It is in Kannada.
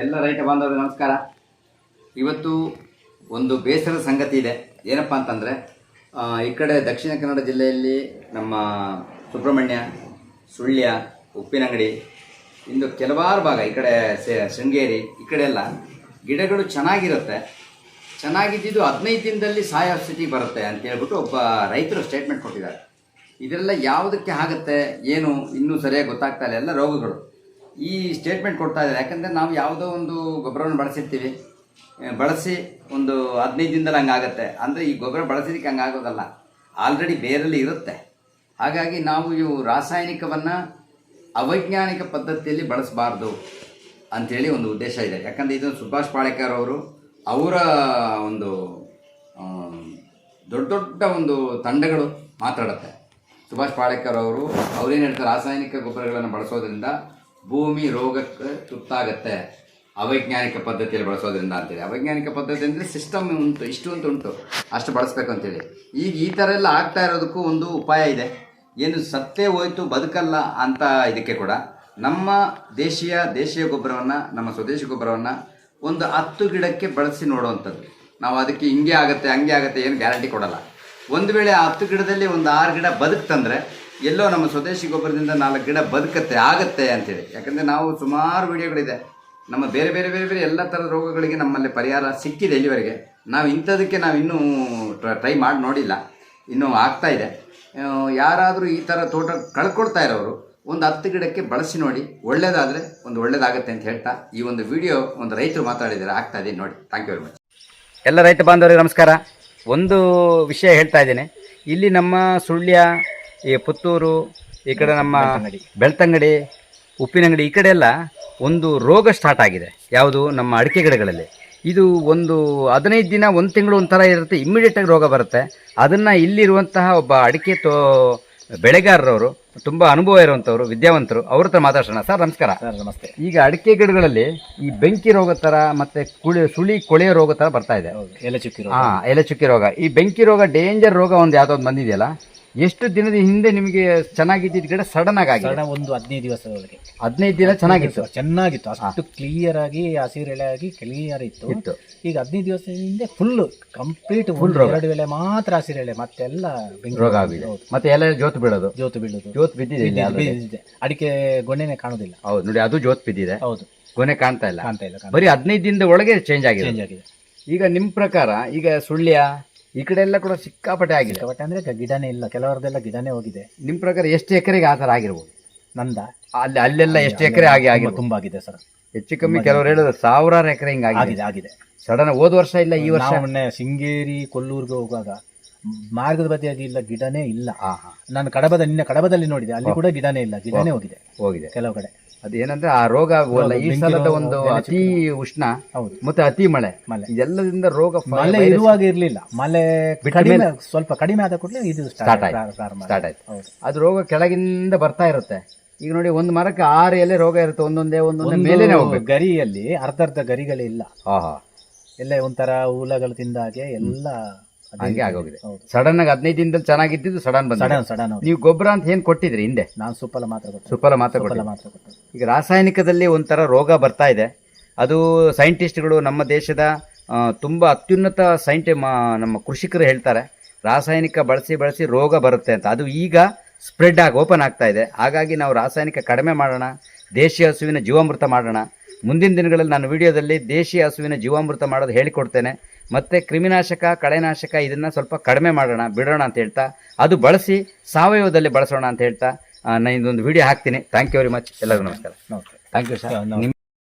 ಎಲ್ಲ ರೈತ ಬಾಂಧವರಿಗೆ ನಮಸ್ಕಾರ. ಇವತ್ತು ಒಂದು ಬೇಸರದ ಸಂಗತಿ ಇದೆ. ಏನಪ್ಪ ಅಂತಂದರೆ ಈ ಕಡೆ ದಕ್ಷಿಣ ಕನ್ನಡ ಜಿಲ್ಲೆಯಲ್ಲಿ ನಮ್ಮ ಸುಬ್ರಹ್ಮಣ್ಯ, ಸುಳ್ಯ, ಉಪ್ಪಿನಂಗಡಿ ಇಂದು ಕೆಲವಾರು ಭಾಗ ಈ ಕಡೆ ಶೃಂಗೇರಿ, ಈ ಕಡೆ ಎಲ್ಲ ಗಿಡಗಳು ಚೆನ್ನಾಗಿರುತ್ತೆ. ಚೆನ್ನಾಗಿದ್ದಿದ್ದು ಹದಿನೈದು ದಿನದಲ್ಲಿ ಸಾಯೋ ಸ್ಥಿತಿ ಬರುತ್ತೆ ಅಂತ ಹೇಳ್ಬಿಟ್ಟು ಒಬ್ಬ ರೈತರು ಸ್ಟೇಟ್ಮೆಂಟ್ ಕೊಟ್ಟಿದ್ದಾರೆ. ಇದೆಲ್ಲ ಯಾವುದಕ್ಕೆ ಆಗುತ್ತೆ, ಏನು, ಇನ್ನೂ ಸರಿಯಾಗಿ ಗೊತ್ತಾಗ್ತಾ ಇಲ್ಲ. ಎಲ್ಲ ರೋಗಗಳು. ಈ ಸ್ಟೇಟ್ಮೆಂಟ್ ಕೊಡ್ತಾ ಇದ್ದಾರೆ. ಯಾಕಂದರೆ ನಾವು ಯಾವುದೋ ಒಂದು ಗೊಬ್ಬರವನ್ನು ಬಳಸಿರ್ತೀವಿ. ಬಳಸಿ ಒಂದು ಹದಿನೈದು ದಿನದಲ್ಲಿ ಹಂಗಾಗತ್ತೆ. ಅಂದರೆ ಈ ಗೊಬ್ಬರ ಬಳಸಿದಕ್ಕೆ ಹಂಗಾಗೋದಲ್ಲ. ಆಲ್ರೆಡಿ ಬೇರಲ್ಲಿ ಇರುತ್ತೆ. ಹಾಗಾಗಿ ನಾವು ಇವು ರಾಸಾಯನಿಕವನ್ನು ಅವೈಜ್ಞಾನಿಕ ಪದ್ಧತಿಯಲ್ಲಿ ಬಳಸಬಾರ್ದು ಅಂಥೇಳಿ ಒಂದು ಉದ್ದೇಶ ಇದೆ. ಯಾಕಂದರೆ ಇದು ಸುಭಾಷ್ ಪಾಳೇಕರ್ ಅವರು, ಅವರ ಒಂದು ದೊಡ್ಡ ದೊಡ್ಡ ಒಂದು ತಂಡಗಳು ಮಾತಾಡುತ್ತೆ. ಸುಭಾಷ್ ಪಾಳೇಕರ್ ಅವರು, ಅವರೇನು ಹೇಳ್ತಾರೆ, ರಾಸಾಯನಿಕ ಗೊಬ್ಬರಗಳನ್ನು ಬಳಸೋದ್ರಿಂದ ಭೂಮಿ ರೋಗಕ್ಕೆ ತುತ್ತಾಗತ್ತೆ. ಅವೈಜ್ಞಾನಿಕ ಪದ್ಧತಿಯಲ್ಲಿ ಬಳಸೋದ್ರಿಂದ ಅಂತೇಳಿ. ಅವೈಜ್ಞಾನಿಕ ಪದ್ಧತಿ ಅಂದರೆ ಸಿಸ್ಟಮ್ ಉಂಟು, ಇಷ್ಟು ಅಂತ ಉಂಟು. ಅಷ್ಟು ಬಳಸ್ಬೇಕು ಅಂತೇಳಿ. ಈಗ ಈ ಥರ ಎಲ್ಲ ಆಗ್ತಾ ಇರೋದಕ್ಕೂ ಒಂದು ಉಪಾಯ ಇದೆ. ಏನು ಸತ್ತೇ ಹೋಯ್ತು, ಬದುಕಲ್ಲ ಅಂತ ಇದಕ್ಕೆ ಕೂಡ ನಮ್ಮ ದೇಶೀಯ ದೇಶೀಯ ಗೊಬ್ಬರವನ್ನು, ನಮ್ಮ ಸ್ವದೇಶಿ ಗೊಬ್ಬರವನ್ನು ಒಂದು ಹತ್ತು ಗಿಡಕ್ಕೆ ಬಳಸಿ ನೋಡುವಂಥದ್ದು. ನಾವು ಅದಕ್ಕೆ ಹಿಂಗೆ ಆಗುತ್ತೆ, ಹಂಗೆ ಆಗುತ್ತೆ ಏನು ಗ್ಯಾರಂಟಿ ಕೊಡಲ್ಲ. ಒಂದು ವೇಳೆ ಆ ಹತ್ತು ಗಿಡದಲ್ಲಿ ಒಂದು ಆರು ಗಿಡ ಬದುಕ್ತಂದ್ರೆ ಎಲ್ಲೋ ನಮ್ಮ ಸ್ವದೇಶಿ ಗೊಬ್ಬರದಿಂದ ನಾಲ್ಕು ಗಿಡ ಬದುಕತ್ತೆ, ಆಗತ್ತೆ ಅಂತೇಳಿ. ಯಾಕಂದರೆ ನಾವು ಸುಮಾರು ವಿಡಿಯೋಗಳಿದೆ. ನಮ್ಮ ಬೇರೆ ಬೇರೆ ಬೇರೆ ಬೇರೆ ಎಲ್ಲ ಥರದ ರೋಗಗಳಿಗೆ ನಮ್ಮಲ್ಲಿ ಪರಿಹಾರ ಸಿಕ್ಕಿದೆ ಇಲ್ಲಿವರೆಗೆ. ನಾವು ಇಂಥದಕ್ಕೆ ನಾವು ಇನ್ನೂ ಟ್ರೈ ಮಾಡಿ ನೋಡಿಲ್ಲ. ಇನ್ನೂ ಆಗ್ತಾ ಇದೆ. ಯಾರಾದರೂ ಈ ಥರ ತೋಟ ಕಳ್ಕೊಡ್ತಾ ಇರೋರು, ಒಂದು ಹತ್ತು ಗಿಡಕ್ಕೆ ಬಳಸಿ ನೋಡಿ. ಒಳ್ಳೇದಾದರೆ ಒಂದು ಒಳ್ಳೇದಾಗುತ್ತೆ ಅಂತ ಹೇಳ್ತಾ ಈ ಒಂದು ವಿಡಿಯೋ ಒಂದು ರೈತರು ಮಾತಾಡಿದ್ದಾರೆ ಆಗ್ತಾ ಇದೆ ನೋಡಿ. ಥ್ಯಾಂಕ್ ಯು ವೆರಿ ಮಚ್ ಎಲ್ಲ ರೈತ ಬಾಂಧವರಿಗೆ ನಮಸ್ಕಾರ. ಒಂದು ವಿಷಯ ಹೇಳ್ತಾ ಇದ್ದೇನೆ. ಇಲ್ಲಿ ನಮ್ಮ ಸುಳ್ಯ ಈ ಪುತ್ತೂರು ಈ ಕಡೆ ನಮ್ಮ ಬೆಳ್ತಂಗಡಿ. ಉಪ್ಪಿನಂಗಡಿ ಈ ಕಡೆ ಎಲ್ಲ ಒಂದು ರೋಗ ಸ್ಟಾರ್ಟ್ ಆಗಿದೆ. ಯಾವುದು? ನಮ್ಮ ಅಡಿಕೆ ಗಿಡಗಳಲ್ಲಿ. ಇದು ಒಂದು ಹದಿನೈದು ದಿನ ಒಂದು ತಿಂಗಳು ಒಂಥರ ಇರುತ್ತೆ ಇಮ್ಮಿಡಿಯೇಟಾಗಿ ರೋಗ ಬರುತ್ತೆ. ಅದನ್ನು ಇಲ್ಲಿರುವಂತಹ ಒಬ್ಬ ಅಡಿಕೆ ತೋ ಬೆಳೆಗಾರರವರು ತುಂಬ ಅನುಭವ ಇರುವಂಥವ್ರು ವಿದ್ಯಾವಂತರು ಅವ್ರ ಹತ್ರ ಮಾತಾಡ್ಸೋಣ. ಸರ್ ನಮಸ್ಕಾರ. ಸರ್ ನಮಸ್ತೆ. ಈಗ ಅಡಿಕೆ ಗಿಡಗಳಲ್ಲಿ ಈ ಬೆಂಕಿ ರೋಗ ಥರ ಮತ್ತು ಕುಳಿ ಸುಳಿ ಕೊಳೆಯ ರೋಗ ಥರ ಬರ್ತಾ ಇದೆ. ಎಲೆ ಚುಕ್ಕಿ ಹಾಂ ಎಲೆ ಚುಕ್ಕಿ ರೋಗ. ಈ ಬೆಂಕಿ ರೋಗ ಡೇಂಜರ್ ರೋಗ ಒಂದು ಯಾವುದೋ ಒಂದು ಬಂದಿದೆಯಲ್ಲ? ಎಷ್ಟು ದಿನದ ಹಿಂದೆ ನಿಮಗೆ ಚೆನ್ನಾಗಿದ್ದಿದ್ದ ಗಿಡ ಸಡನ್ ಆಗಿ ಆಗಿದೆ? ಸಣ್ಣ ಒಂದು ಹದಿನೈದು ದಿವಸದೊಳಗೆ ಹದಿನೈದು ದಿನ ಚೆನ್ನಾಗಿತ್ತು. ಚೆನ್ನಾಗಿತ್ತು. ಅಷ್ಟು ಕ್ಲಿಯರ್ ಆಗಿ ಹಸಿರು ಎಲೆ ಆಗಿ ಕ್ಲಿಯರ್ ಇತ್ತು. ಇತ್ತು. ಈಗ ಹದಿನೈದು ದಿವಸ ಹಿಂದೆ ಫುಲ್ ಕಂಪ್ಲೀಟ್ ಫುಲ್ ಎರಡು ಎಲೆ ಮಾತ್ರ ಹಸಿರು ಎಲೆ ಮತ್ತೆಲ್ಲ ಬೆಂಕಿ ರೋಗ ಆಗಿದೆ. ಮತ್ತೆ ಎಲ್ಲ ಜೋತ್ ಬೀಳೋದು? ಜೋತು ಬೀಳೋದು. ಜೋತ್ ಬಿದ್ದಿದೆ ಇಲ್ಲಿ already. ಬಿದ್ದಿದೆ. ಅಡಿಕೆ ಗೊನೆನೆ ಕಾಣುದಿಲ್ಲ. ಹೌದು ನೋಡಿ ಅದು ಜೋತ್ ಬಿದ್ದಿದೆ. ಹೌದು. ಗೊನೆ ಕಾಣ್ತಾ ಇಲ್ಲ. ಕಾಣ್ತಾ ಇಲ್ಲ ಬರೀ ಹದಿನೈದು ದಿನದ ಒಳಗೆ ಚೇಂಜ್ ಆಗಿದೆ. ಚೇಂಜ್ ಆಗಿದೆ. ಈಗ ನಿಮ್ ಪ್ರಕಾರ ಈಗ ಸುಳ್ಯ ಈ ಕಡೆ ಎಲ್ಲ ಕೂಡ ಸಿಕ್ಕಾಪಟ್ಟೆ ಆಗಿದೆ. ಬಟ್ ಅಂದ್ರೆ ಗಿಡನೇ ಇಲ್ಲ ಕೆಲವರದೆಲ್ಲ ಗಿಡನೇ ಹೋಗಿದೆ. ನಿಮ್ ಪ್ರಕಾರ ಎಷ್ಟು ಎಕರೆಗೆ ಆ ಥರ ಆಗಿರ್ಬೋದು? ನಂದ? ಅಲ್ಲಿ ಅಲ್ಲೆಲ್ಲ ಎಷ್ಟು ಎಕರೆ ಆಗಿ ಆಗಿ ತುಂಬಾ ಆಗಿದೆ ಸರ್. ಹೆಚ್ಚು ಕಮ್ಮಿ ಕೆಲವರು ಹೇಳಿದ್ರು ಸಾವಿರಾರು ಎಕರೆ ಹಿಂಗಾಗಿದೆ ಆಗಿದೆ. ಆಗಿದೆ ಸಡನ್ ಹೋದ ವರ್ಷ ಇಲ್ಲ ಈ ವರ್ಷ? ಮೊನ್ನೆ ಶೃಂಗೇರಿ ಕೊಲ್ಲೂರ್ಗೆ ಹೋಗುವಾಗ ಮಾರ್ಗದ ಬದಿಯಾಗಿ ಇಲ್ಲ ಗಿಡನೇ ಇಲ್ಲ. ನಾನು ಕಡಬದ ನಿನ್ನೆ ಕಡಬದಲ್ಲಿ ನೋಡಿದೆ. ಅಲ್ಲಿ ಕೂಡ ಗಿಡನೇ ಇಲ್ಲ. ಗಿಡನೇ ಹೋಗಿದೆ. ಹೋಗಿದೆ. ಕೆಲವು ಕಡೆ. ಅದೇನಂದ್ರೆ ಆ ರೋಗ ಈ ಸಲದ ಒಂದು ಅತಿ ಉಷ್ಣ ಹೌದು. ಮತ್ತೆ ಅತಿ ಮಳೆ. ಮಳೆ. ಇದೆಲ್ಲದಿಂದ ರೋಗ ಮಳೆ ಇರುವಾಗ ಇರ್ಲಿಲ್ಲ. ಮಳೆ ಕಡಿಮೆ ಸ್ವಲ್ಪ ಕಡಿಮೆ ಆದ ಕೂಡಲೇ ಇದು ಸ್ಟಾರ್ಟ್ ಆಯ್ತು. ಅದು ರೋಗ ಕೆಳಗಿಂದ ಬರ್ತಾ ಇರುತ್ತೆ. ಈಗ ನೋಡಿ ಒಂದು ಮರಕ್ಕೆ ಆರು ಎಲೆ ರೋಗ ಇರುತ್ತೆ. ಒಂದೊಂದೇ ಒಂದೊಂದೇ ಮೇಲೆ ಮೇಲೇನೆ ಹೋಗ್ಬೇಕು. ಗರಿಯಲ್ಲಿ ಅರ್ಧ ಅರ್ಧ ಗರಿಗಳಿಲ್ಲ ಎಲ್ಲ ಒಂಥರ ಹುಳಗಳು ತಿಂದಾಗೆ ಎಲ್ಲ ಹಂಗೆ ಆಗೋಗಿದೆ. ಸಡನ್ ಆಗಿ ಹದಿನೈದು ದಿನದಲ್ಲಿ ಚೆನ್ನಾಗಿದ್ದು ಸಡನ್ ಬಂದ ಸಡನ್ ಸಡನ್ ನೀವು ಗೊಬ್ಬರ ಅಂತ ಏನ್ ಕೊಟ್ಟಿದ್ರಿ ಹಿಂದೆ? ನಾನು ಸುಪ್ಪಲ ಮಾತ್ರ ಕೊಟ್ಟೆ ಸುಫಲ ಮಾತ್ರ ಸುಪ್ಪಲ ಕೊಟ್ಟಿದ್ರಿ ಮಾತ್ರ ಕೊಟ್ಟೆ ಈಗ ರಾಸಾಯನಿಕದಲ್ಲಿ ಒಂಥರ ರೋಗ ಬರ್ತಾ ಇದೆ. ಅದು ಸೈಂಟಿಸ್ಟ್ಗಳು ನಮ್ಮ ದೇಶದ ಆ, ತುಂಬ ಅತ್ಯುನ್ನತ ಸೈಂಟಿ ನಮ್ಮ ಕೃಷಿಕರು ಹೇಳ್ತಾರೆ ರಾಸಾಯನಿಕ ಬಳಸಿ ಬಳಸಿ ರೋಗ ಬರುತ್ತೆ ಅಂತ. ಅದು ಈಗ ಸ್ಪ್ರೆಡ್ ಆಗಿ ಓಪನ್ ಆಗ್ತಾ ಇದೆ. ಹಾಗಾಗಿ ನಾವು ರಾಸಾಯನಿಕ ಕಡಿಮೆ ಮಾಡೋಣ ದೇಶೀಯ ಹಸುವಿನ ಜೀವಾಮೃತ ಮಾಡೋಣ. ಮುಂದಿನ ದಿನಗಳಲ್ಲಿ ನಾನು ವಿಡಿಯೋದಲ್ಲಿ ದೇಶೀಯ ಹಸುವಿನ ಜೀವಾಮೃತ ಮಾಡೋದು ಹೇಳಿಕೊಡ್ತೇನೆ. ಮತ್ತು ಕ್ರಿಮಿನಾಶಕ ಕಳೆನಾಶಕ ಇದನ್ನು ಸ್ವಲ್ಪ ಕಡಿಮೆ ಮಾಡೋಣ ಬಿಡೋಣ ಅಂತ ಹೇಳ್ತಾ ಅದು ಬಳಸಿ ಸಾವಯವದಲ್ಲಿ ಬಳಸೋಣ ಅಂತ ಹೇಳ್ತಾ ನಾನು ಇದೊಂದು ವಿಡಿಯೋ ಹಾಕ್ತೀನಿ. ಥ್ಯಾಂಕ್ ಯು ವೆರಿ ಮಚ್ ಎಲ್ಲರಿಗೂ ನಮಸ್ಕಾರ. Thank you sir.